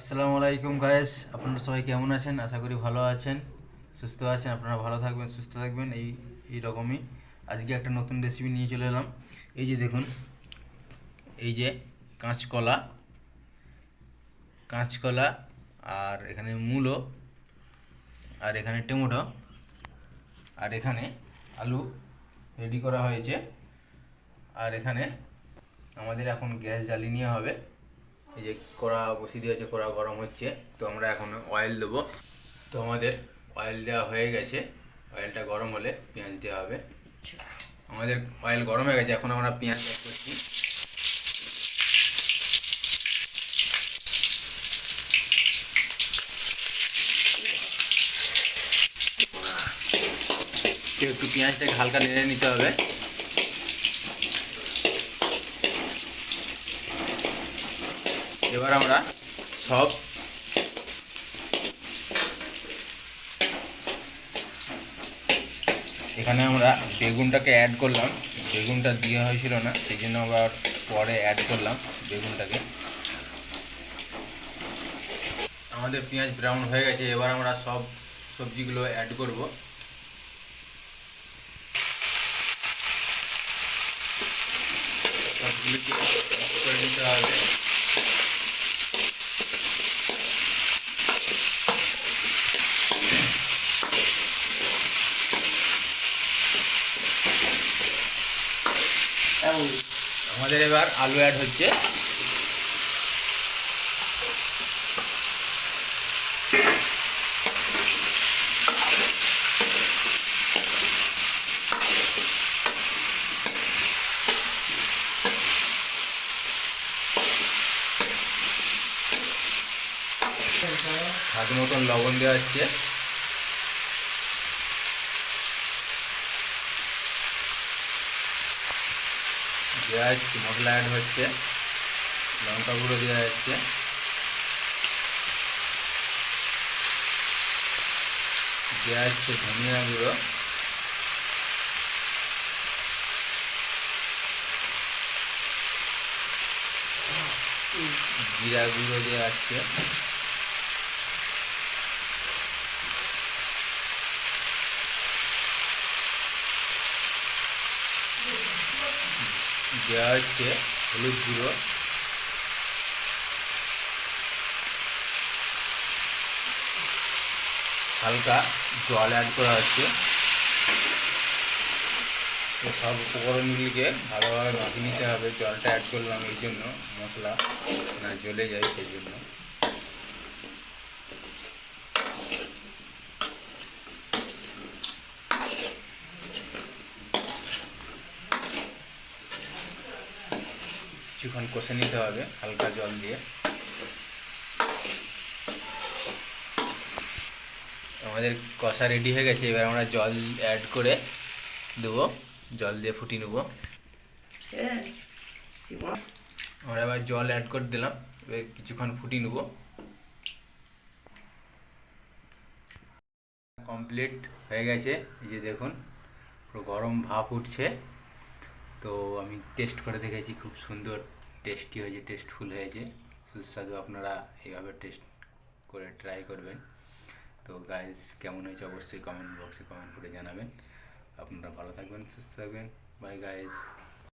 আসসালামু আলাইকুম গায়েস আপনারা সবাই কেমন আছেন? আশা করি ভালো আছেন। সুস্থ আছেন? আপনারা ভালো থাকবেন, সুস্থ থাকবেন। এই এই রকমই আজকে একটা নতুন রেসিপি নিয়ে চলে এলাম। এই যে দেখুন, এই যে কাঁচকলা কাঁচকলা আর এখানে মূলো, আর এখানে টমেটো, আর এখানে আলু রেডি করা হয়েছে। আর এখানে আমাদের এখন গ্যাস জ্বালিয়ে নেওয়া হবে। এই যে কড়া বসিয়ে দিয়েছে, কড়া গরম হচ্ছে, তো আমরা এখন অয়েল দেবো। তো আমাদের অয়েল দেওয়া হয়ে গেছে। অয়েলটা গরম হলে পেঁয়াজ দেওয়া হবে। আমাদের অয়েল গরম হয়ে গেছে, এখন আমরা পেঁয়াজ অ্যাড করছি। একটু পেঁয়াজটাকে হালকা নেড়ে নিতে হবে। এবার আমরা সব এখানে আমরা বেগুনটাকে অ্যাড করলাম। বেগুনটা দেওয়া হয়েছিল না, সেই জন্য আবার পরে অ্যাড করলাম বেগুনটাকে। আমাদের পেঁয়াজ ব্রাউন হয়ে গেছে, এবার আমরা সব সবজিগুলো অ্যাড করব। সবগুলোকে করে নিতে হবে। আমাদের এবার আলু অ্যাড হচ্ছে। স্বাদ মতন লবণ দেওয়া হচ্ছে। হচ্ছে মশলা অ্যাড হচ্ছে, লঙ্কা গুঁড়ো দেওয়া যাচ্ছে দেওয়া হচ্ছে ধনিয়া গুঁড়ো। জিরা গুঁড়ো দেওয়া যাচ্ছে দেওয়া হচ্ছে হলুদ গুঁড়ো। হালকা জল অ্যাড করা হচ্ছে। তো সব উপকরণগুলিকে ভালোভাবে মাখিয়ে নিতে হবে। জলটা অ্যাড করলাম এই জন্য মশলা। না জ্বলে যায় সেই জন্য। কিছুক্ষণ কষে নিতে হবে, হালকা জল দিয়ে। আমাদের কষা রেডি হয়ে গেছে, এবার আমরা জল অ্যাড করে দেবো, জল দিয়ে ফুটিয়ে নেব। আমরা এবার জল অ্যাড করে দিলাম, এবার কিছুক্ষণ ফুটিয়ে নেব। কমপ্লিট হয়ে গেছে, এই যে দেখুন, পুরো গরম ভাপ উঠছে। তো আমি টেস্ট করে দেখেছি, খুব সুন্দর টেস্টি হয়েছে টেস্টফুল হয়েছে। সুস্বাদু, আপনারা এইভাবে টেস্ট করে ট্রাই করবেন। তো গাইজ কেমন হয়েছে অবশ্যই কমেন্ট বক্সে কমেন্ট করে জানাবেন। আপনারা ভালো থাকবেন, সুস্থ থাকবেন। By guys